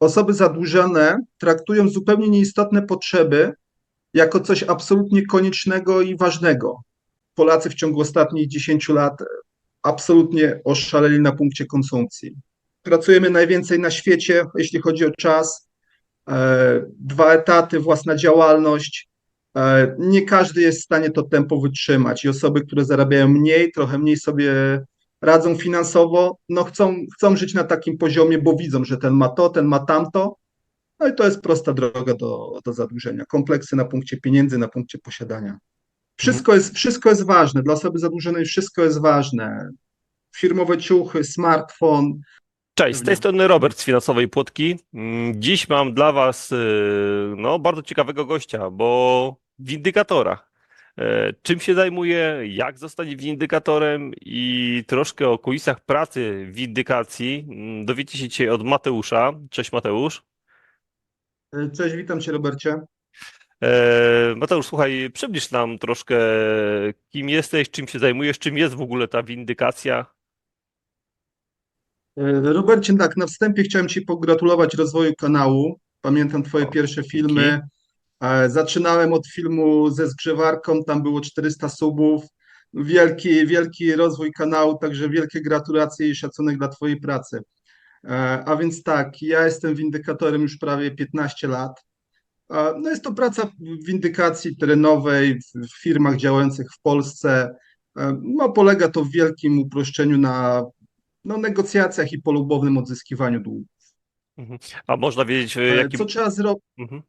osoby zadłużone traktują zupełnie nieistotne potrzeby jako coś absolutnie koniecznego i ważnego. Polacy w ciągu ostatnich 10 lat absolutnie oszaleli na punkcie konsumpcji. Pracujemy najwięcej na świecie, jeśli chodzi o czas. E, Dwa etaty, własna działalność. E, Nie każdy jest w stanie to tempo wytrzymać i osoby, które zarabiają mniej, trochę mniej sobie radzą finansowo, no chcą, chcą żyć na takim poziomie, bo widzą, że ten ma to, ten ma tamto. No i to jest prosta droga do, do zadłużenia. Kompleksy na punkcie pieniędzy, na punkcie posiadania. Wszystko jest, wszystko jest ważne. Dla osoby zadłużonej wszystko jest ważne. Firmowe ciuchy, smartfon. Cześć, z tej strony Robert z Finansowej Płotki. Mm, Dziś mam dla Was y, no, bardzo ciekawego gościa, bo. E, Czym się zajmuje, jak zostać windykatorem i troszkę o kulisach pracy windykacji mm, dowiecie się dzisiaj od Mateusza. Cześć Mateusz. Cześć, witam Cię, Robercie. E, Mateusz, słuchaj, przybliż nam troszkę, kim jesteś, czym się zajmujesz, czym jest w ogóle ta windykacja. E, Robercie, tak, na wstępie chciałem Ci pogratulować rozwoju kanału. Pamiętam Twoje pierwsze filmy. E, Zaczynałem od filmu ze zgrzewarką, tam było 400 subów. Wielki, wielki rozwój kanału, także wielkie gratulacje i szacunek dla Twojej pracy. E, A więc tak, ja jestem windykatorem już prawie 15 lat. E, No jest to praca w windykacji terenowej w firmach działających w Polsce. No, polega to w wielkim uproszczeniu na no, negocjacjach i polubownym odzyskiwaniu długu. Mhm. A można wiedzieć, jakim... Co trzeba zrobić? Mhm.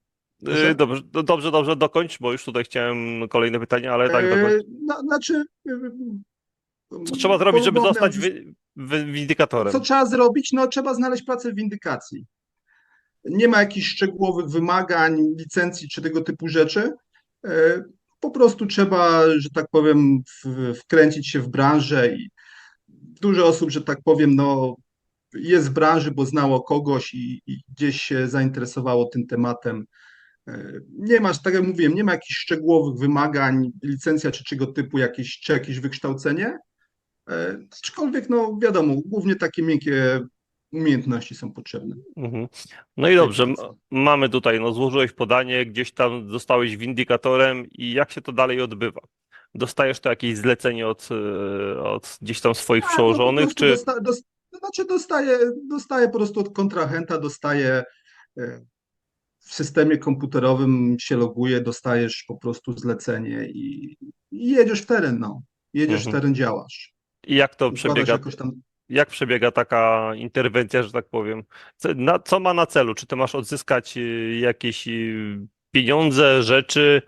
Proszę? Y, Dobrze, do- dobrze, dobrze, dokończ, bo już tutaj chciałem kolejne pytanie, ale tak, dokończ. E, no, znaczy, e, Co trzeba zrobić, żeby zostać wy, windykatorem? Co trzeba zrobić? No, trzeba znaleźć pracę w windykacji. Nie ma jakichś szczegółowych wymagań, licencji czy tego typu rzeczy. Po prostu trzeba, że tak powiem, wkręcić się w branżę i dużo osób, że tak powiem, no, jest w branży, bo znało kogoś i, i gdzieś się zainteresowało tym tematem. Nie masz, tak jak mówiłem, nie ma jakichś szczegółowych wymagań, licencja czy czego typu, jakieś, czy jakieś wykształcenie. E, Aczkolwiek, no wiadomo, głównie takie miękkie umiejętności są potrzebne. Mhm. No i dobrze, mamy tutaj, no złożyłeś podanie, gdzieś tam zostałeś windykatorem i jak się to dalej odbywa? Dostajesz to jakieś zlecenie od, e, od gdzieś tam swoich Tak, no przełożonych, prostu czy... dosta, dos, to znaczy dostaję, dostaję po prostu od kontrahenta, dostaję e, w systemie komputerowym się loguje, dostajesz po prostu zlecenie i, i jedziesz w teren, no. Jedziesz w Mhm. teren, działasz. I jak to przebiega? tam Jak przebiega taka interwencja, że tak powiem? Co, na, co ma na celu? Czy ty masz odzyskać y, jakieś y, pieniądze, rzeczy?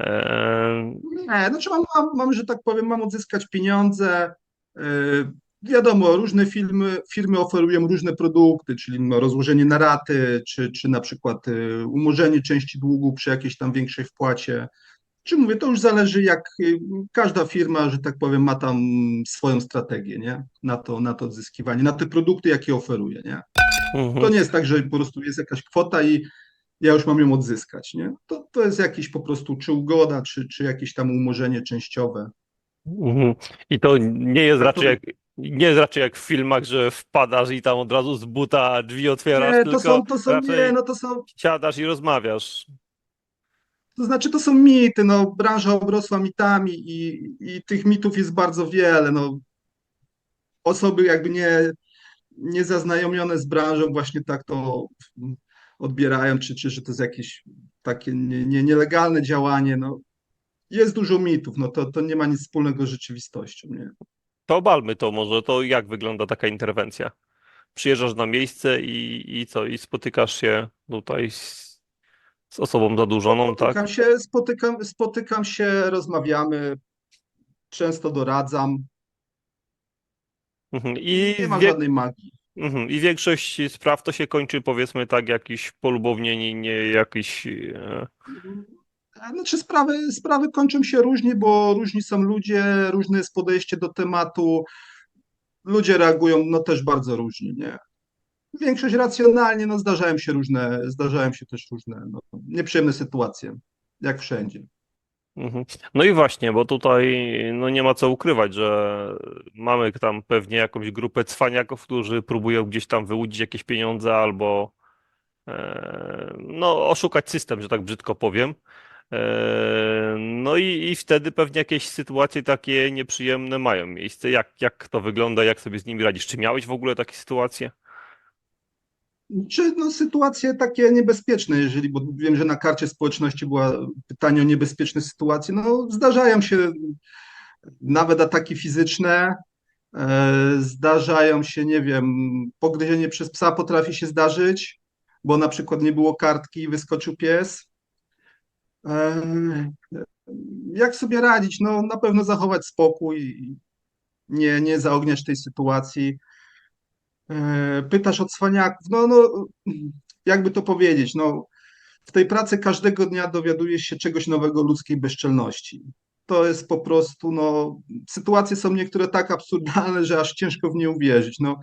E, Nie, znaczy mam, mam, mam, że tak powiem, mam odzyskać pieniądze. Wiadomo, różne firmy, firmy oferują różne produkty, czyli no, rozłożenie na raty, czy, czy na przykład yy, umorzenie części długu przy jakiejś tam większej wpłacie. Czy mówię, to już zależy jak yy, każda firma, że tak powiem, ma tam swoją strategię, nie? Na to, na to odzyskiwanie, na te produkty, jakie oferuje, nie? mhm. To nie jest tak, że po prostu jest jakaś kwota i ja już mam ją odzyskać, nie? To, to jest jakiś po prostu czy ugoda, czy, czy jakieś tam umorzenie częściowe. Mhm. I to nie jest Tak raczej nie jest raczej jak w filmach, że wpadasz i tam od razu z buta drzwi otwierasz, Nie, tylko to są, to są, nie, no to są, siadasz i rozmawiasz. to znaczy to są mity, no branża obrosła mitami i, i tych mitów jest bardzo wiele, no osoby jakby nie, nie zaznajomione z branżą właśnie tak to odbierają, czy, czy że to jest jakieś takie nie, nie, nielegalne działanie, no jest dużo mitów, no to, to nie ma nic wspólnego z rzeczywistością, nie? To obalmy to może, to jak wygląda taka interwencja? Przyjeżdżasz na miejsce i, i co? I spotykasz się tutaj z, z osobą zadłużoną, tak? Spotykam się, spotykam, spotykam się, rozmawiamy, często doradzam, Mhm. I, nie ma wie, żadnej magii. mhm. I większość spraw to się kończy powiedzmy tak, jakiś polubownie, nie jakiś... Znaczy sprawy, sprawy kończą się różnie, bo różni są ludzie, różne jest podejście do tematu. Ludzie reagują no też bardzo różnie, nie? Większość racjonalnie, no zdarzają się różne, zdarzają się też różne no, nieprzyjemne sytuacje, jak wszędzie. Mhm. No i właśnie, bo tutaj no nie ma co ukrywać, że mamy tam pewnie jakąś grupę cwaniaków, którzy próbują gdzieś tam wyłudzić jakieś pieniądze albo, e, no, oszukać system, że tak brzydko powiem. E, No i, i wtedy pewnie jakieś sytuacje takie nieprzyjemne mają miejsce. Jak, jak to wygląda, jak sobie z nimi radzisz? Czy miałeś w ogóle takie sytuacje? Czy no, sytuacje takie niebezpieczne, jeżeli, bo wiem, że na karcie społeczności była pytanie o niebezpieczne sytuacje, no zdarzają się nawet ataki fizyczne, e, zdarzają się, nie wiem, pogryzienie przez psa potrafi się zdarzyć, bo na przykład nie było kartki i wyskoczył pies. Jak sobie radzić? No na pewno zachować spokój, nie, nie zaogniać tej sytuacji. E, Pytasz o cwaniaków, no, no, jakby to powiedzieć, no, w tej pracy każdego dnia dowiadujesz się czegoś nowego ludzkiej bezczelności. To jest po prostu, no, sytuacje są niektóre tak absurdalne, że aż ciężko w nie uwierzyć. No,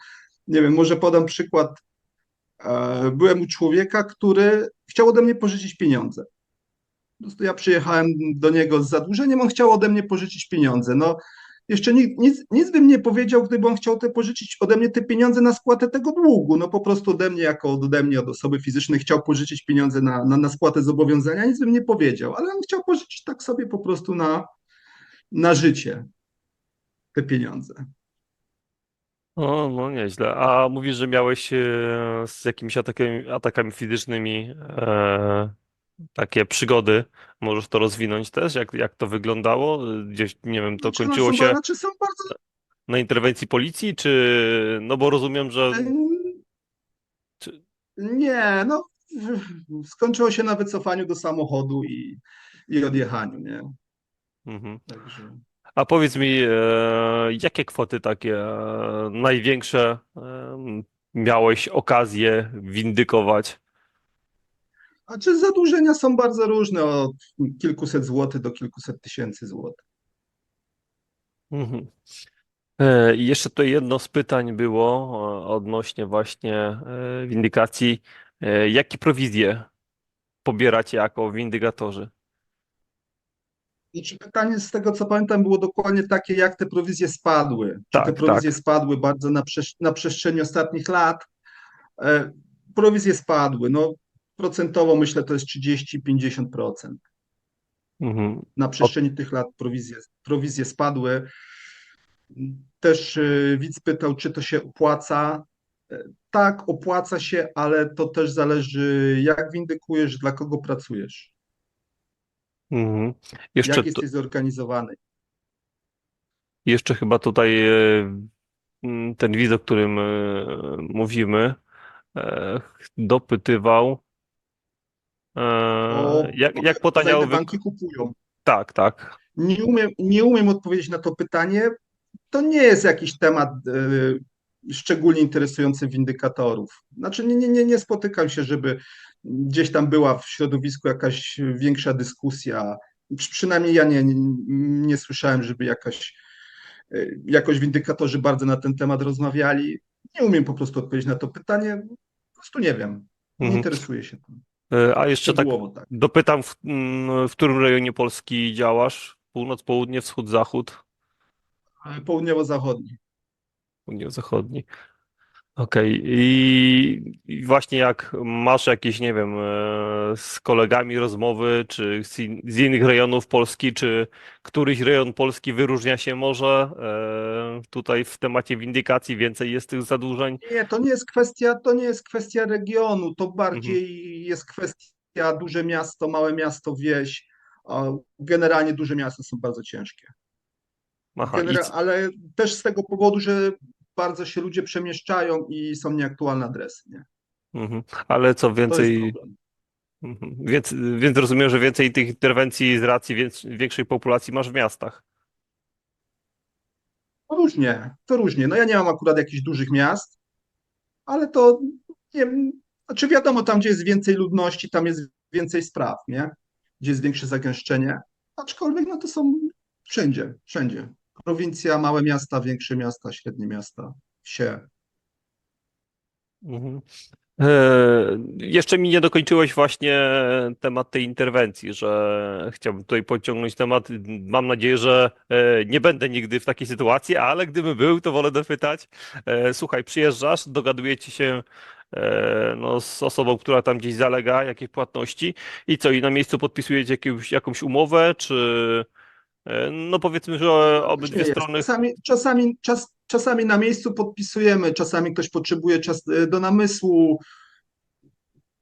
nie wiem, może podam przykład. E, Byłem u człowieka, który chciał ode mnie pożyczyć pieniądze. Po prostu ja przyjechałem do niego z zadłużeniem, on chciał ode mnie pożyczyć pieniądze. No, jeszcze nic, nic, bym nie powiedział, gdyby on chciał te pożyczyć ode mnie te pieniądze na spłatę tego długu. No po prostu ode mnie, jako ode mnie, od osoby fizycznej, chciał pożyczyć pieniądze na, na, na spłatę zobowiązania, nic bym nie powiedział, ale on chciał pożyczyć tak sobie po prostu na, na życie te pieniądze. O, no nieźle. A mówisz, że miałeś e, z jakimiś atakami, atakami fizycznymi e, takie przygody. Możesz to rozwinąć też? Jak, jak to wyglądało? Gdzieś, nie wiem, to Znaczy, no, kończyło są, się Znaczy są bardzo... na interwencji policji, czy... No bo rozumiem, że... Czy... Nie, no skończyło się na wycofaniu do samochodu i, i odjechaniu, nie? Mhm. Także... A powiedz mi, e, jakie kwoty takie e, największe miałeś okazję windykować? A czy zadłużenia są bardzo różne, od kilkuset złotych do kilkuset tysięcy złotych. Mhm. E, I jeszcze tutaj jedno z pytań było e, odnośnie właśnie e, windykacji. Jakie prowizje pobieracie jako windykatorzy? I czy pytanie z tego, co pamiętam, było dokładnie takie, jak te prowizje spadły? Czy Tak, te prowizje tak. spadły bardzo na, przesz- na przestrzeni ostatnich lat? Prowizje spadły. No, procentowo myślę, to jest 30-50%. Mhm. Na przestrzeni tych lat prowizje, prowizje spadły. Też e, widz pytał, czy to się opłaca. E, Tak, opłaca się, ale to też zależy, jak windykujesz, dla kogo pracujesz, Mhm. Jeszcze, jak jesteś zorganizowany. jeszcze chyba tutaj e, ten widz, o którym e, mówimy, dopytywał, jak, o, jak za potaniały banki kupują. Tak, tak. Nie umiem, nie umiem odpowiedzieć na to pytanie. To nie jest jakiś temat e, szczególnie interesujący windykatorów. Znaczy, nie, nie, nie, spotykam się, żeby gdzieś tam była w środowisku jakaś większa dyskusja. Przy- Przynajmniej ja nie, nie, nie słyszałem, żeby jakaś, e, jakoś windykatorzy bardzo na ten temat rozmawiali. Nie umiem po prostu odpowiedzieć na to pytanie. Po prostu nie wiem. Nie Mhm. interesuję się tym. E, A jeszcze tak tak. dopytam, w, m, w którym rejonie Polski działasz? Północ, południe, wschód, zachód? Południowo-zachodni. Południowo-zachodni. Okej. I, I właśnie jak masz jakieś, nie wiem, e, z kolegami rozmowy, czy z, in, z innych rejonów Polski, czy któryś rejon Polski wyróżnia się może e, tutaj w temacie windykacji, więcej jest tych zadłużeń? Nie, to nie jest kwestia, to nie jest kwestia regionu, to bardziej jest kwestia duże miasto, małe miasto, wieś. Generalnie duże miasta są bardzo ciężkie. Aha, Genera- ale też z tego powodu, że bardzo się ludzie przemieszczają i są nieaktualne adresy. Nie? mhm. Ale co więcej, mhm. Więc, więc rozumiem, że więcej tych interwencji z racji większej populacji masz w miastach. To różnie, to różnie. No ja nie mam akurat jakichś dużych miast, ale to nie wiem, znaczy wiadomo, tam gdzie jest więcej ludności, tam jest więcej spraw, nie? Gdzie jest większe zagęszczenie. Aczkolwiek no to są wszędzie, wszędzie. Prowincja, małe miasta, większe miasta, średnie miasta, wsie. Mhm. E, Jeszcze mi nie dokończyłeś właśnie temat tej interwencji, że chciałbym tutaj podciągnąć temat. Mam nadzieję, że e, nie będę nigdy w takiej sytuacji, ale gdybym był, to wolę dopytać. E, Słuchaj, przyjeżdżasz, dogadujecie się no, z osobą, która tam gdzieś zalega jakieś płatności i co, i na miejscu podpisujecie jakąś, jakąś umowę, czy no powiedzmy, że obydwie jest. strony... Czasami, czasami, czas, czasami na miejscu podpisujemy, czasami ktoś potrzebuje czas e, do namysłu,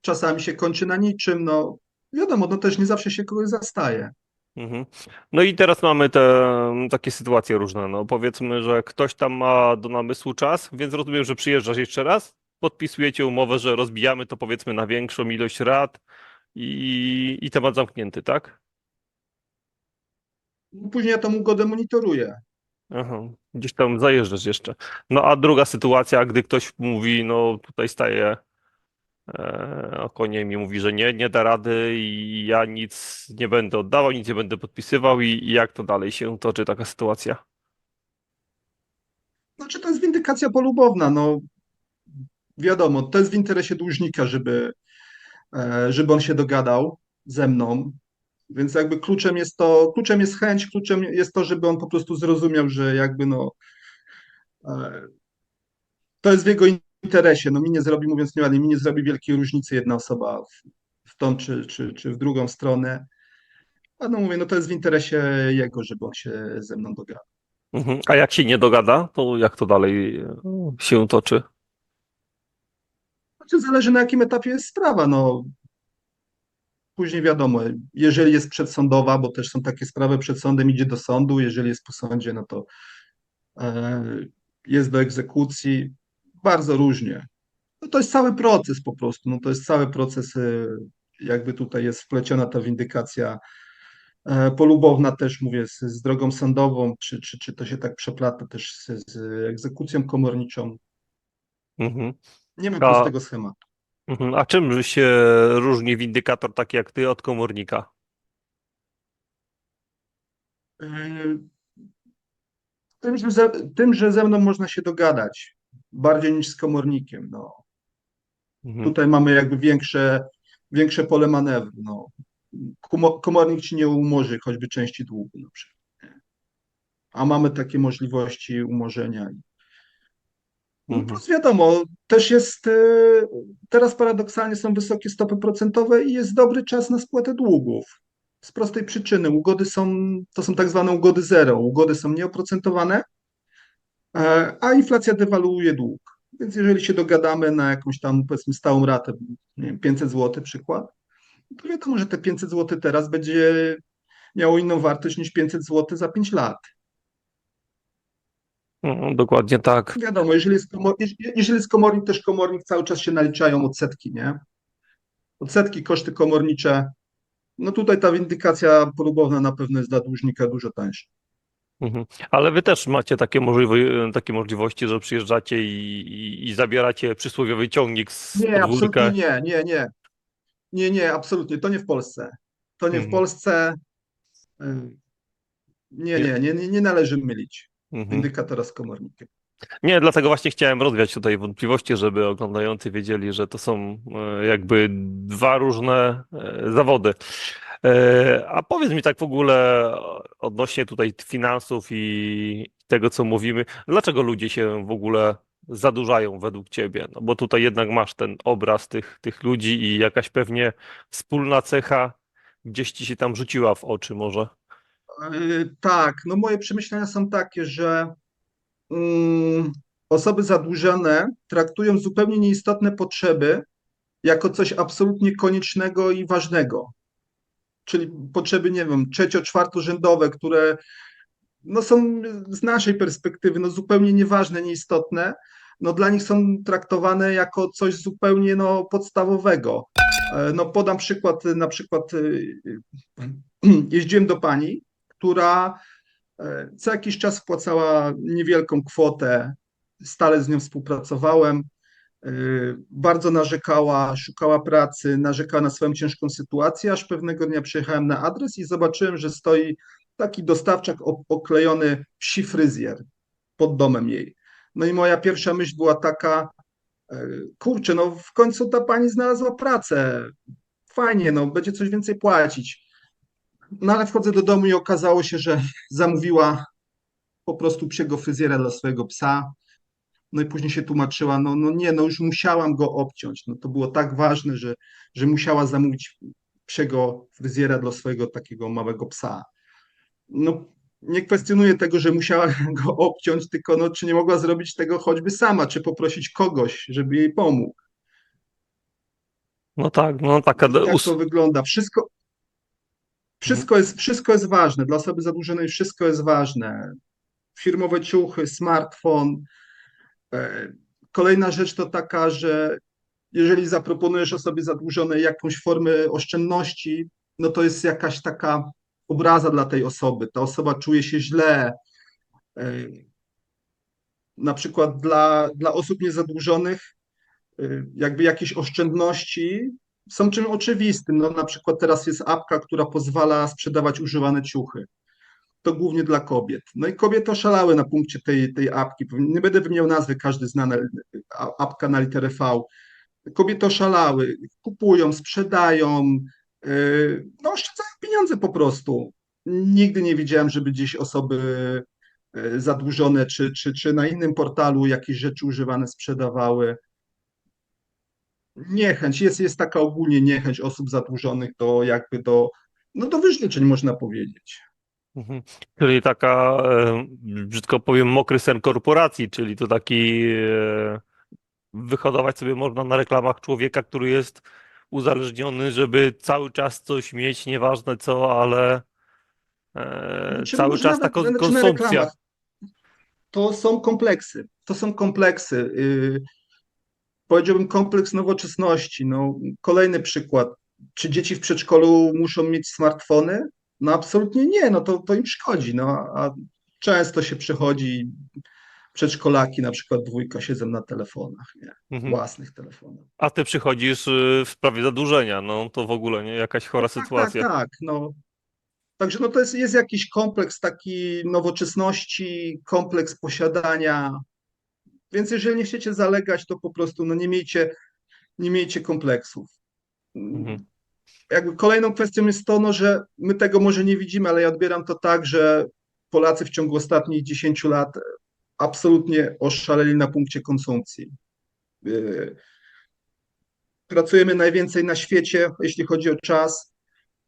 czasami się kończy na niczym. No wiadomo, no też nie zawsze się kogoś zastaje. Mhm. No i teraz mamy te takie sytuacje różne. No powiedzmy, że ktoś tam ma do namysłu czas, więc rozumiem, że przyjeżdżasz jeszcze raz, podpisujecie umowę, że rozbijamy to powiedzmy na większą ilość rat i, i temat zamknięty, tak? Później ja tą ugodę monitoruję. Aha, gdzieś tam zajeżdżasz jeszcze. No a druga sytuacja, gdy ktoś mówi, no tutaj staje e, o konie i mówi, że nie, nie da rady i ja nic nie będę oddawał, nic nie będę podpisywał i, i jak to dalej się toczy taka sytuacja? Znaczy to jest windykacja polubowna, no wiadomo, to jest w interesie dłużnika, żeby, e, żeby on się dogadał ze mną, więc jakby kluczem jest to, kluczem jest chęć, kluczem jest to, żeby on po prostu zrozumiał, że jakby no e, to jest w jego interesie, no mi nie zrobi, mówiąc nieładnie, mi nie zrobi wielkiej różnicy jedna osoba w, w tą czy, czy, czy w drugą stronę, a no mówię, no to jest w interesie jego, żeby on się ze mną dogadał. Mhm. A jak się nie dogada, to jak to dalej e, się toczy? Znaczy zależy na jakim etapie jest sprawa. No, później wiadomo, jeżeli jest przedsądowa, bo też są takie sprawy przed sądem, idzie do sądu, jeżeli jest po sądzie, no to e, jest do egzekucji. Bardzo różnie. No, to jest cały proces po prostu. No, to jest cały proces, e, jakby tutaj jest wpleciona ta windykacja e, polubowna też, mówię, z, z drogą sądową, czy, czy, czy to się tak przeplata też z, z egzekucją komorniczą. Mhm. Nie ma prostego schematu. Mhm. A czym się różni windykator taki jak ty od komornika? Yy, Tym, że ze, tym, że ze mną można się dogadać bardziej niż z komornikiem. No. Mhm. Tutaj mamy jakby większe, większe pole manewru. No. Komornik ci nie umorzy choćby części długu na przykład. A mamy takie możliwości umorzenia. No Mhm. plus wiadomo, też jest, e, teraz paradoksalnie są wysokie stopy procentowe i jest dobry czas na spłatę długów. Z prostej przyczyny. Ugody są, to są tak zwane ugody zero. Ugody są nieoprocentowane, e, a inflacja dewaluuje dług. Więc jeżeli się dogadamy na jakąś tam, powiedzmy, stałą ratę, nie wiem, 500 zł przykład, to wiadomo, że te 500 zł teraz będzie miało inną wartość niż 500 zł za 5 lat. Mhm, Dokładnie tak. Wiadomo, jeżeli jest, komor, jeż- jeżeli jest komornik, też komornik cały czas się naliczają odsetki, nie? Odsetki, koszty komornicze. No tutaj ta windykacja polubowna na pewno jest dla dłużnika dużo tańsza. Mhm. Ale wy też macie takie, możliwe, takie możliwości, że przyjeżdżacie i, i, i zabieracie przysłowiowy ciągnik z Nie, podwórka. absolutnie nie, nie, nie. Nie, nie, absolutnie. To nie w Polsce. To nie w Mhm. Polsce. Y, Nie, nie, nie, nie, nie należy mylić Mhm. windykatora z komornikiem. Nie, dlatego właśnie chciałem rozwiać tutaj wątpliwości, żeby oglądający wiedzieli, że to są e, jakby dwa różne e, zawody. E, A powiedz mi tak w ogóle odnośnie tutaj finansów i tego, co mówimy, dlaczego ludzie się w ogóle zadłużają według ciebie? No bo tutaj jednak masz ten obraz tych, tych ludzi i jakaś pewnie wspólna cecha gdzieś ci się tam rzuciła w oczy może. Y, Tak, no moje przemyślenia są takie, że mm, osoby zadłużone traktują zupełnie nieistotne potrzeby jako coś absolutnie koniecznego i ważnego. Czyli potrzeby, nie wiem, trzecio, czwartorzędowe, które no są z naszej perspektywy no zupełnie nieważne, nieistotne, no dla nich są traktowane jako coś zupełnie no podstawowego. E, No podam przykład, na przykład y, jeździłem do pani, która e, co jakiś czas wpłacała niewielką kwotę, stale z nią współpracowałem, e, bardzo narzekała, szukała pracy, narzekała na swoją ciężką sytuację, aż pewnego dnia przyjechałem na adres i zobaczyłem, że stoi taki dostawczak oklejony psi fryzjer pod domem jej. No i moja pierwsza myśl była taka, e, kurczę, no w końcu ta pani znalazła pracę, fajnie, no będzie coś więcej płacić. No ale wchodzę do domu i okazało się, że zamówiła po prostu psiego fryzjera dla swojego psa. No i później się tłumaczyła, no, no nie, no już musiałam go obciąć. No to było tak ważne, że, że musiała zamówić psiego fryzjera dla swojego takiego małego psa. No nie kwestionuję tego, że musiała go obciąć, tylko no, czy nie mogła zrobić tego choćby sama, czy poprosić kogoś, żeby jej pomógł. No tak, no taka Tak to wygląda. Wszystko, wszystko, jest, wszystko jest ważne. Dla osoby zadłużonej wszystko jest ważne. Firmowe ciuchy, smartfon. E, Kolejna rzecz to taka, że jeżeli zaproponujesz osobie zadłużonej jakąś formę oszczędności, no to jest jakaś taka obraza dla tej osoby. Ta osoba czuje się źle. E, Na przykład dla, dla osób niezadłużonych, y, jakby jakieś oszczędności są czymś oczywistym. No, na przykład teraz jest apka, która pozwala sprzedawać używane ciuchy. To głównie dla kobiet. No i kobiety oszalały na punkcie tej, tej apki. Nie będę wymieniał nazwy, każdy zna na- apka na literę V. Kobiety oszalały, kupują, sprzedają, yy, no oszczędzają pieniądze po prostu. Nigdy nie widziałem, żeby gdzieś osoby yy, zadłużone, czy, czy, czy na innym portalu jakieś rzeczy używane sprzedawały. Niechęć, jest, jest taka ogólnie niechęć osób zadłużonych do jakby do, no do wyrzeczeń można powiedzieć. Mhm. Czyli taka, e, brzydko powiem, mokry sen korporacji, czyli to taki e, wyhodować sobie można na reklamach człowieka, który jest uzależniony, żeby cały czas coś mieć, nieważne co, ale e, Czy cały może czas taka znaczy na konsumpcja. To są kompleksy. To są kompleksy. Powiedziałbym kompleks nowoczesności. No, kolejny przykład. Czy dzieci w przedszkolu muszą mieć smartfony? No absolutnie nie, no to, to im szkodzi. No, a często się przychodzi, przedszkolaki, na przykład dwójka, siedzą na telefonach, nie? Mhm. Własnych telefonach. A ty przychodzisz y, w sprawie zadłużenia, no to w ogóle nie jakaś chora Tak, sytuacja. Tak, tak, no. Także no to jest, jest jakiś kompleks taki nowoczesności, kompleks posiadania. Więc jeżeli nie chcecie zalegać, to po prostu no nie miejcie, nie miejcie kompleksów. Mhm. Jakby kolejną kwestią jest to, no, że my tego może nie widzimy, ale ja odbieram to tak, że Polacy w ciągu ostatnich 10 lat absolutnie oszaleli na punkcie konsumpcji. Yy, Pracujemy najwięcej na świecie, jeśli chodzi o czas.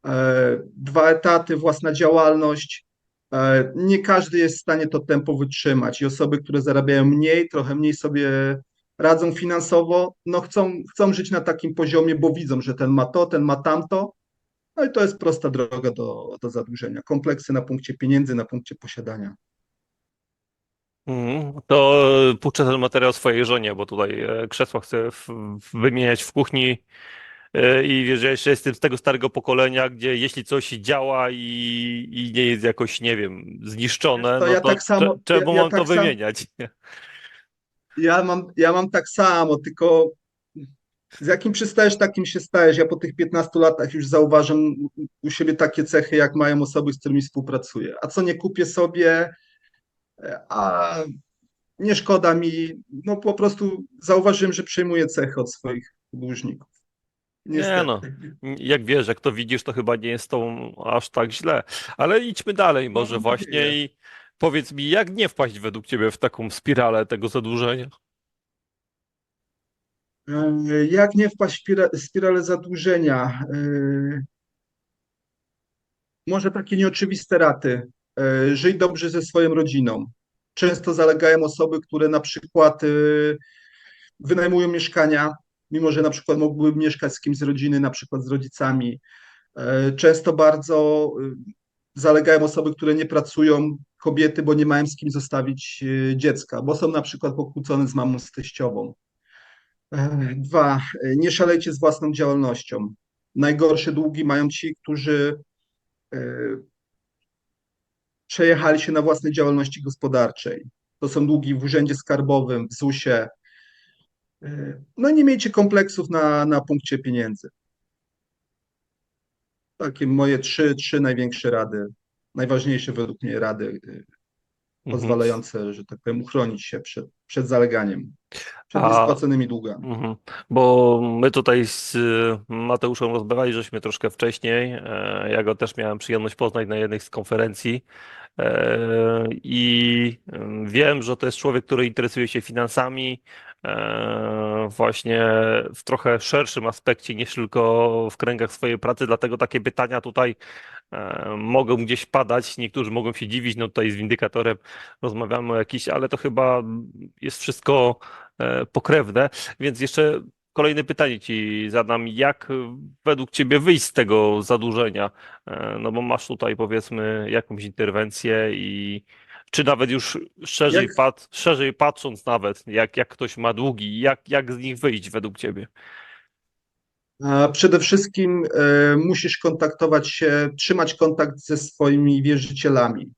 E, Dwa etaty, własna działalność. E, Nie każdy jest w stanie to tempo wytrzymać i osoby, które zarabiają mniej, trochę mniej sobie radzą finansowo, no chcą, chcą żyć na takim poziomie, bo widzą, że ten ma to, ten ma tamto. No i to jest prosta droga do, do zadłużenia. Kompleksy na punkcie pieniędzy, na punkcie posiadania. Mhm. To puszczę ten materiał swojej żonie, bo tutaj e, krzesła chcę wymieniać w kuchni i wiesz, ja jeszcze jestem z tego starego pokolenia, gdzie jeśli coś działa i, i nie jest jakoś, nie wiem, zniszczone, co, no ja to tak samo- cze- czemu ja- ja mam to tak sam- wymieniać? Ja mam, ja mam tak samo, tylko z jakim przystajesz, takim się stajesz. Ja po tych 15 latach już zauważam u- u siebie takie cechy, jak mają osoby, z którymi współpracuję. A co nie kupię sobie, a nie szkoda mi, no po prostu zauważyłem, że przejmuję cechy od swoich dłużników. Niestety. no. Jak wiesz, jak to widzisz, to chyba nie jest to aż tak źle. Ale idźmy dalej, może mam właśnie nadzieję. i powiedz mi, jak nie wpaść według ciebie w taką spiralę tego zadłużenia? E, Jak nie wpaść w spira- spiralę zadłużenia? E, Może takie nieoczywiste raty. E, Żyj dobrze ze swoją rodziną. Często zalegają osoby, które na przykład e, wynajmują mieszkania, mimo że na przykład mogłyby mieszkać z kimś z rodziny, na przykład z rodzicami. E, Często bardzo e, zalegają osoby, które nie pracują, kobiety, bo nie mają z kim zostawić e, dziecka, bo są na przykład pokłócone z mamą, z teściową. Dwa, nie szalejcie z własną działalnością. Najgorsze długi mają ci, którzy przejechali się na własnej działalności gospodarczej. To są długi w urzędzie skarbowym, w ZUS-ie. E, No nie miejcie kompleksów na, na punkcie pieniędzy. Takie moje trzy, trzy największe rady, najważniejsze według mnie rady, e, Mhm. pozwalające, że tak powiem, uchronić się przed, przed zaleganiem. przed A- niespłaconymi długami. Mhm. Bo my tutaj z y, Mateuszem rozmawiali, żeśmy troszkę wcześniej. E, Ja go też miałem przyjemność poznać na jednej z konferencji. E, I ym, wiem, że to jest człowiek, który interesuje się finansami właśnie w trochę szerszym aspekcie niż tylko w kręgach swojej pracy. Dlatego takie pytania tutaj e, mogą gdzieś padać. Niektórzy mogą się dziwić, no tutaj z windykatorem rozmawiamy o jakiś, ale to chyba jest wszystko e, pokrewne. Więc jeszcze kolejne pytanie ci zadam. Jak e, według ciebie wyjść z tego zadłużenia? E, No bo masz tutaj powiedzmy jakąś interwencję i czy nawet już szerzej, Jak- pat, szerzej patrząc nawet, jak, jak ktoś ma długi, jak, jak z nich wyjść według ciebie? Przede wszystkim e, musisz kontaktować się, trzymać kontakt ze swoimi wierzycielami.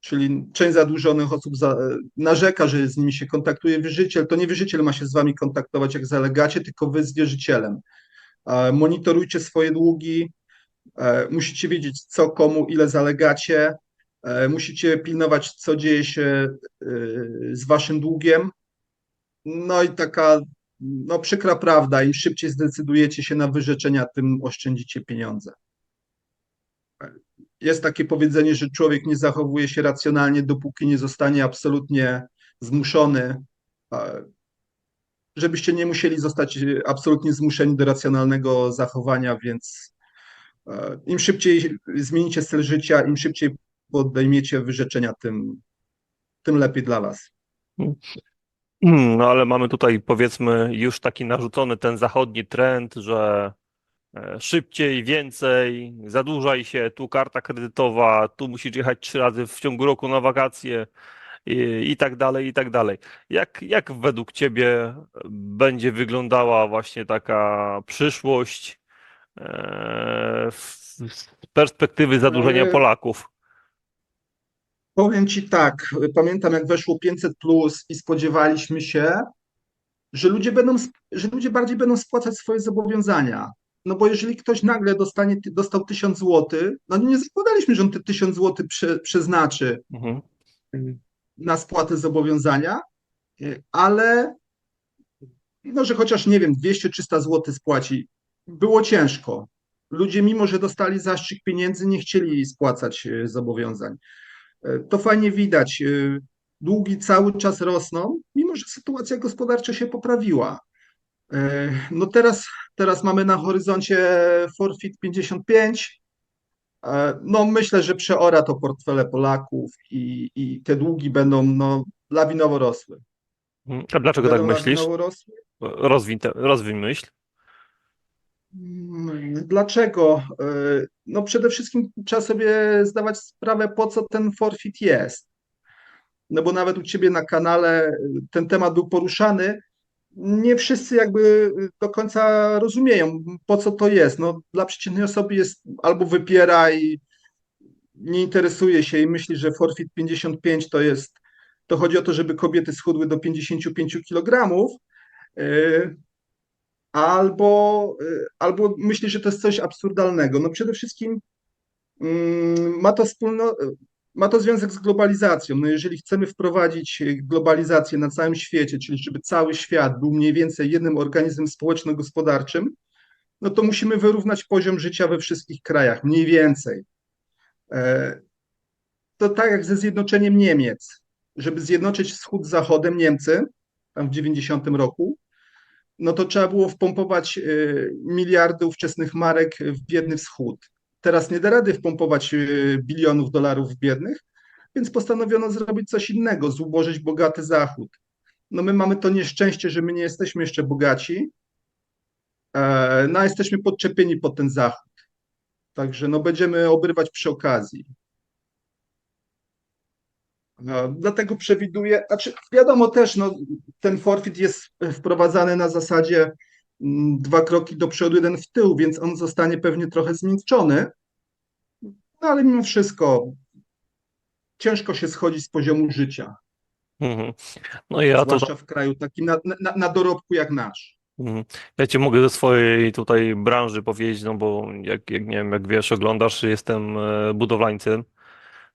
Czyli część zadłużonych osób za, narzeka, że z nimi się kontaktuje wierzyciel. To nie wierzyciel ma się z wami kontaktować, jak zalegacie, tylko wy z wierzycielem. E, Monitorujcie swoje długi, e, musicie wiedzieć, co komu, ile zalegacie, e, musicie pilnować, co dzieje się e, z waszym długiem. No i taka no, przykra prawda, im szybciej zdecydujecie się na wyrzeczenia, tym oszczędzicie pieniądze. Jest takie powiedzenie, że człowiek nie zachowuje się racjonalnie, dopóki nie zostanie absolutnie zmuszony, e, żebyście nie musieli zostać e, absolutnie zmuszeni do racjonalnego zachowania, więc e, im szybciej zmienicie styl życia, im szybciej podejmiecie wyrzeczenia, tym, tym lepiej dla was. No ale mamy tutaj powiedzmy już taki narzucony ten zachodni trend, że e, szybciej, więcej, zadłużaj się, tu karta kredytowa, tu musisz jechać trzy razy w ciągu roku na wakacje i, i tak dalej, i tak dalej. Jak, jak według Ciebie będzie wyglądała właśnie taka przyszłość e, w- z perspektywy zadłużenia E, Polaków? Powiem ci tak, pamiętam jak weszło 500 plus i spodziewaliśmy się, że ludzie będą, że ludzie bardziej będą spłacać swoje zobowiązania. No bo jeżeli ktoś nagle dostanie, dostał 1000 zł, no nie zakładaliśmy, że on te 1000 zł prze, przeznaczy Mhm. na spłatę zobowiązania, ale no, że chociaż nie wiem, 200-300 zł spłaci. Było ciężko. Ludzie, mimo że dostali zastrzyk pieniędzy, nie chcieli spłacać y, zobowiązań. Y, To fajnie widać. y, Długi cały czas rosną, mimo że sytuacja gospodarcza się poprawiła. Y, No teraz, teraz mamy na horyzoncie forfeit 55. E, No myślę, że przeora to portfele Polaków i, i te długi będą no, lawinowo rosły. A dlaczego tak Będą myślisz? lawinowo rosły. Rozwiń, te, rozwiń myśl. Mm, Dlaczego? E, No przede wszystkim trzeba sobie zdawać sprawę, po co ten forfeit jest. No bo nawet u Ciebie na kanale e, ten temat był poruszany. Nie wszyscy jakby do końca rozumieją, po co to jest. No, dla przeciętnej osoby jest albo wypiera i nie interesuje się i myśli, że forfeit 55 to jest, to chodzi o to, żeby kobiety schudły do 55 kg, albo, y, albo myśli, że to jest coś absurdalnego. No przede wszystkim mm, ma to wspólno, ma to związek z globalizacją. No jeżeli chcemy wprowadzić globalizację na całym świecie, czyli żeby cały świat był mniej więcej jednym organizmem społeczno-gospodarczym, no to musimy wyrównać poziom życia we wszystkich krajach, mniej więcej. E, To tak jak ze zjednoczeniem Niemiec. Żeby zjednoczyć wschód z zachodem, Niemcy, tam w 90 roku, no to trzeba było wpompować y, miliardy ówczesnych marek w biedny wschód. Teraz nie da rady wpompować y, bilionów dolarów w biednych, więc postanowiono zrobić coś innego, zubożyć bogaty zachód. No my mamy to nieszczęście, że my nie jesteśmy jeszcze bogaci, e, no a jesteśmy podczepieni pod ten zachód. Także no będziemy obrywać przy okazji. No, dlatego przewiduję, znaczy wiadomo też, no, ten forfeit jest wprowadzany na zasadzie mm, dwa kroki do przodu, jeden w tył, więc on zostanie pewnie trochę zmiękczony, no ale mimo wszystko ciężko się schodzi z poziomu życia, Mhm. No ja to zwłaszcza w kraju takim na, na, na dorobku jak nasz. Mhm. Ja ci mogę ze swojej tutaj branży powiedzieć, no bo jak, jak nie wiem, jak wiesz, oglądasz, jestem e, budowlańcem,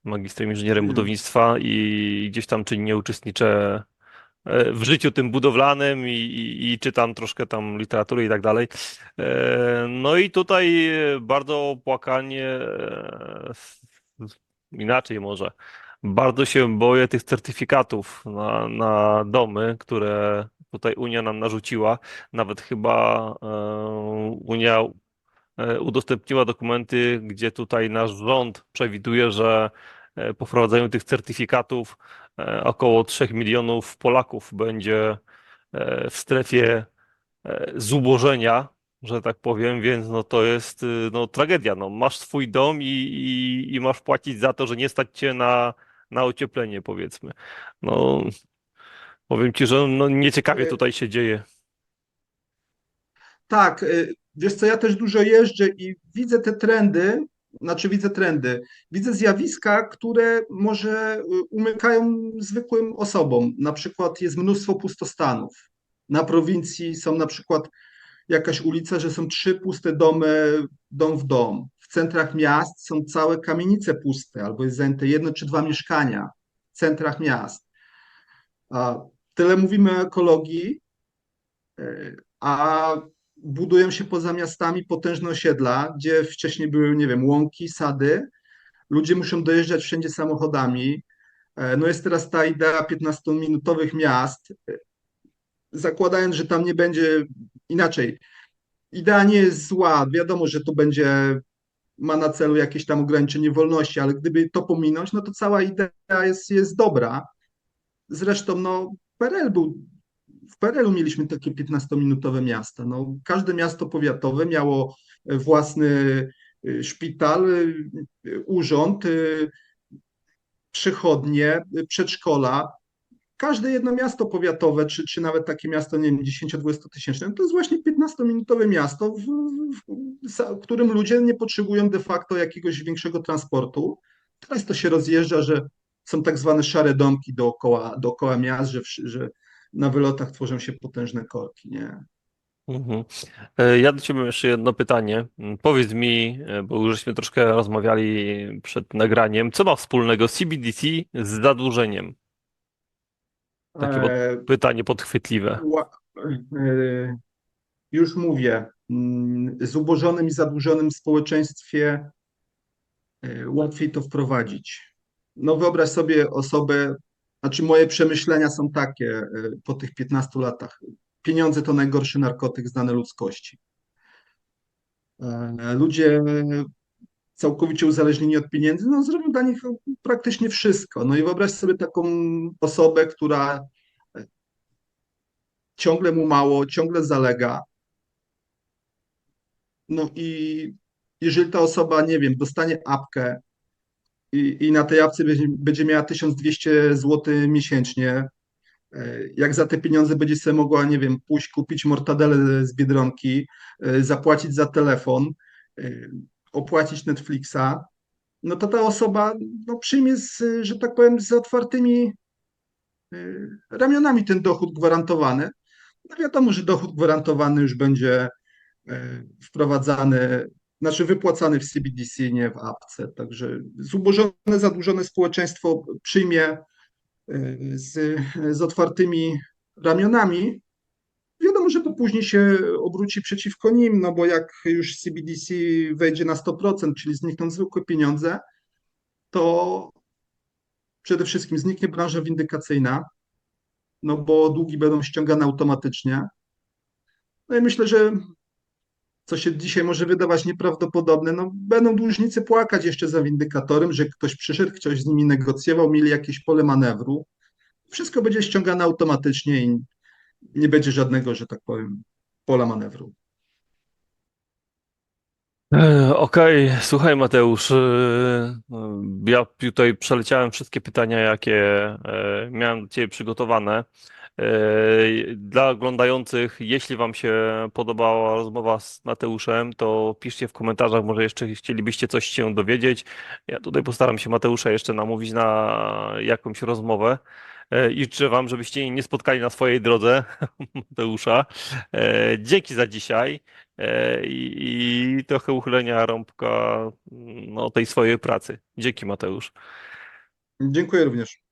magistrem inżynierem Mhm. budownictwa i gdzieś tam czynnie uczestniczę e, w życiu tym budowlanym i, i, i czytam troszkę tam literatury i tak dalej. E, No i tutaj bardzo płakanie, e, inaczej może, bardzo się boję tych certyfikatów na, na domy, które tutaj Unia nam narzuciła. Nawet chyba Unia udostępniła dokumenty, gdzie tutaj nasz rząd przewiduje, że e, po wprowadzeniu tych certyfikatów e, około 3 milionów Polaków będzie e, w strefie e, zubożenia, że tak powiem, więc no to jest y, no, tragedia. No, masz swój dom i, i, i masz płacić za to, że nie stać cię na, na ocieplenie, powiedzmy. No, powiem ci, że no, nieciekawie tutaj się dzieje. Tak, y, wiesz co, ja też dużo jeżdżę i widzę te trendy, znaczy widzę trendy, widzę zjawiska, które może y, umykają zwykłym osobom. Na przykład jest mnóstwo pustostanów. Na prowincji są na przykład jakaś ulica, że są trzy puste domy, dom w dom. W centrach miast są całe kamienice puste, albo jest zajęte jedno czy dwa mieszkania w centrach miast. A tyle mówimy o ekologii, y, a budują się poza miastami potężne osiedla, gdzie wcześniej były, nie wiem, łąki, sady. Ludzie muszą dojeżdżać wszędzie samochodami. E, No jest teraz ta idea 15-minutowych miast, e, zakładając, że tam nie będzie inaczej. Idea nie jest zła. Wiadomo, że to będzie ma na celu jakieś tam ograniczenie wolności, ale gdyby to pominąć, no to cała idea jest, jest dobra. Zresztą, no, PRL był w PRL-u mieliśmy takie 15-minutowe miasta. No, każde miasto powiatowe miało własny y, szpital, y, urząd, przychodnie, przedszkola. Każde jedno miasto powiatowe, czy, czy nawet takie miasto, nie wiem, 10-20 tysięczne, to jest właśnie 15-minutowe miasto, w, w, w którym ludzie nie potrzebują de facto jakiegoś większego transportu. Teraz to się rozjeżdża, że są tak zwane szare domki dookoła, dookoła miast, że, że na wylotach tworzą się potężne korki, nie? Mhm. E, Ja do Ciebie mam jeszcze jedno pytanie. Mm, Powiedz mi, e, bo już żeśmy troszkę rozmawiali przed nagraniem, co ma wspólnego CBDC z zadłużeniem? Takie pod- E, pytanie podchwytliwe. już mówię, mm, zubożonym i zadłużonym społeczeństwie łatwiej to wprowadzić. No wyobraź sobie osobę, znaczy moje przemyślenia są takie e, po tych 15 latach. Pieniądze to najgorszy narkotyk znany ludzkości. E, Ludzie całkowicie uzależnieni od pieniędzy, no zrobią dla nich praktycznie wszystko. No i wyobraź sobie taką osobę, która ciągle mu mało, ciągle zalega. No i jeżeli ta osoba, nie wiem, dostanie apkę i, i na tej apce będzie, będzie miała 1200 zł miesięcznie, e, jak za te pieniądze będzie sobie mogła, nie wiem, pójść kupić mortadele z Biedronki, e, zapłacić za telefon, e, opłacić Netflixa, no to ta osoba no, przyjmie, z, że tak powiem, z otwartymi ramionami ten dochód gwarantowany. No wiadomo, że dochód gwarantowany już będzie wprowadzany, znaczy wypłacany w CBDC, nie w apce. Także zubożone, zadłużone społeczeństwo przyjmie e, z, z otwartymi ramionami. Wiadomo, że to później się obróci przeciwko nim, no bo jak już CBDC wejdzie na 100%, czyli znikną zwykłe pieniądze, to przede wszystkim zniknie branża windykacyjna, no bo długi będą ściągane automatycznie. No i myślę, że co się dzisiaj może wydawać nieprawdopodobne, no będą dłużnicy płakać jeszcze za windykatorem, że ktoś przyszedł, ktoś z nimi negocjował, mieli jakieś pole manewru. Wszystko będzie ściągane automatycznie i nie będzie żadnego, że tak powiem, pola manewru. E, Okej, słuchaj Mateusz, e, ja tutaj przeleciałem wszystkie pytania, jakie e, miałem do Ciebie przygotowane. E, Dla oglądających, jeśli Wam się podobała rozmowa z Mateuszem, to piszcie w komentarzach, może jeszcze chcielibyście coś się dowiedzieć. Ja tutaj postaram się Mateusza jeszcze namówić na jakąś rozmowę e, i życzę Wam, żebyście nie spotkali na swojej drodze Mateusza. E, Dzięki za dzisiaj e, i trochę uchylenia rąbka no, tej swojej pracy. Dzięki Mateusz. Dziękuję również.